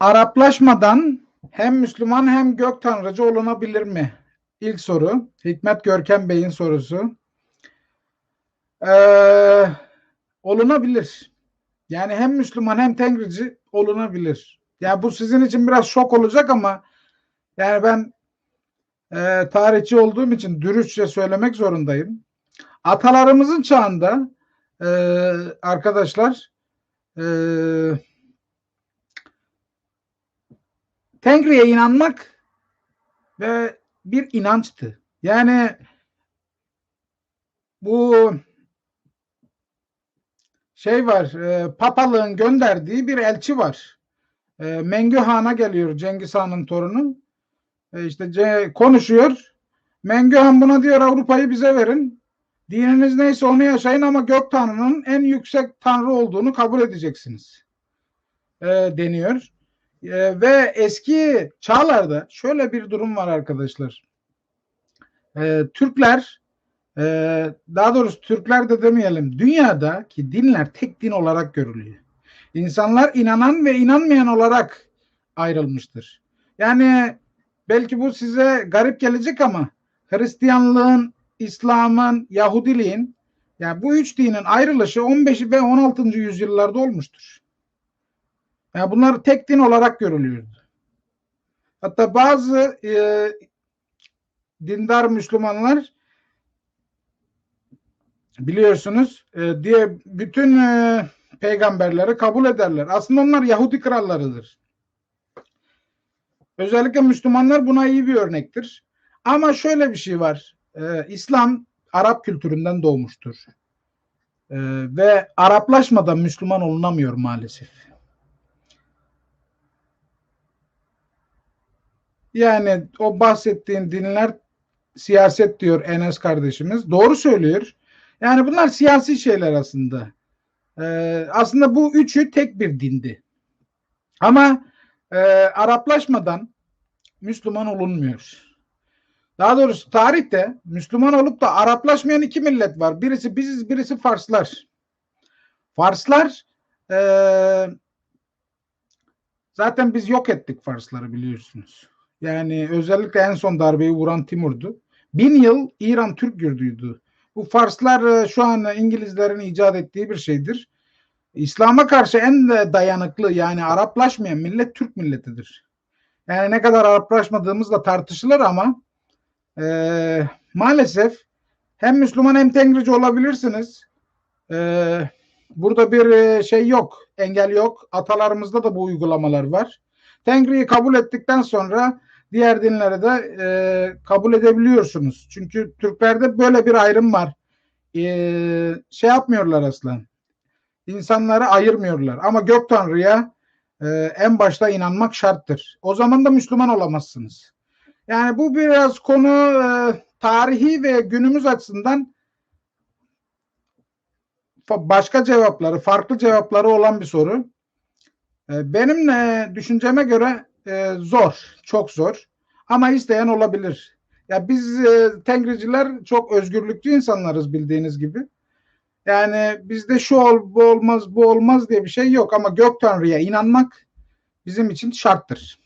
Araplaşmadan hem Müslüman hem gök tanrıcı olunabilir mi? İlk soru. Hikmet Görkem Bey'in sorusu. Ee, olunabilir. Yani hem Müslüman hem Tengrici olunabilir. Yani bu sizin için biraz şok olacak ama yani ben e, tarihçi olduğum için dürüstçe söylemek zorundayım. Atalarımızın çağında e, arkadaşlar e, Tengri'ye inanmak ve bir inançtı. Yani bu şey var, e, papalığın gönderdiği bir elçi var. E, Mengü Han'a geliyor Cengiz Han'ın torunu. E, işte C- konuşuyor. Mengü Han buna diyor Avrupa'yı bize verin. Dininiz neyse onu yaşayın ama gök tanrının en yüksek tanrı olduğunu kabul edeceksiniz. E, deniyor. E, ve eski çağlarda şöyle bir durum var arkadaşlar. E, Türkler e, daha doğrusu Türkler de demeyelim dünyadaki dinler tek din olarak görülüyor. İnsanlar inanan ve inanmayan olarak ayrılmıştır. Yani belki bu size garip gelecek ama Hristiyanlığın, İslam'ın, Yahudiliğin yani bu üç dinin ayrılışı 15 ve 16. yüzyıllarda olmuştur. Yani bunlar tek din olarak görülüyordu. Hatta bazı e, dindar Müslümanlar biliyorsunuz e, diye bütün e, peygamberleri kabul ederler. Aslında onlar Yahudi krallarıdır. Özellikle Müslümanlar buna iyi bir örnektir. Ama şöyle bir şey var. E, İslam Arap kültüründen doğmuştur. E, ve Araplaşmadan Müslüman olunamıyor maalesef. Yani o bahsettiğin dinler siyaset diyor Enes kardeşimiz. Doğru söylüyor. Yani bunlar siyasi şeyler aslında. Ee, aslında bu üçü tek bir dindi. Ama e, Araplaşmadan Müslüman olunmuyor. Daha doğrusu tarihte Müslüman olup da Araplaşmayan iki millet var. Birisi biziz, birisi Farslar. Farslar e, zaten biz yok ettik Farsları biliyorsunuz. Yani özellikle en son darbeyi vuran Timur'du. Bin yıl İran Türk gürdüydü. Bu Farslar e, şu an İngilizlerin icat ettiği bir şeydir. İslam'a karşı en de dayanıklı yani Araplaşmayan millet Türk milletidir. Yani ne kadar Araplaşmadığımız da tartışılır ama e, maalesef hem Müslüman hem Tengrici olabilirsiniz. E, burada bir e, şey yok, engel yok. Atalarımızda da bu uygulamalar var. Tengri'yi kabul ettikten sonra diğer dinleri de e, kabul edebiliyorsunuz. Çünkü Türklerde böyle bir ayrım var. E, şey yapmıyorlar aslan. İnsanları ayırmıyorlar. Ama Gök Tanrı'ya e, en başta inanmak şarttır. O zaman da Müslüman olamazsınız. Yani bu biraz konu e, tarihi ve günümüz açısından başka cevapları, farklı cevapları olan bir soru. E, benim e, düşünceme göre e, zor, çok zor. Ama isteyen olabilir. Ya biz e, Tengriciler çok özgürlükçü insanlarız bildiğiniz gibi. Yani bizde şu ol, bu olmaz, bu olmaz diye bir şey yok ama Gök Tanrı'ya inanmak bizim için şarttır.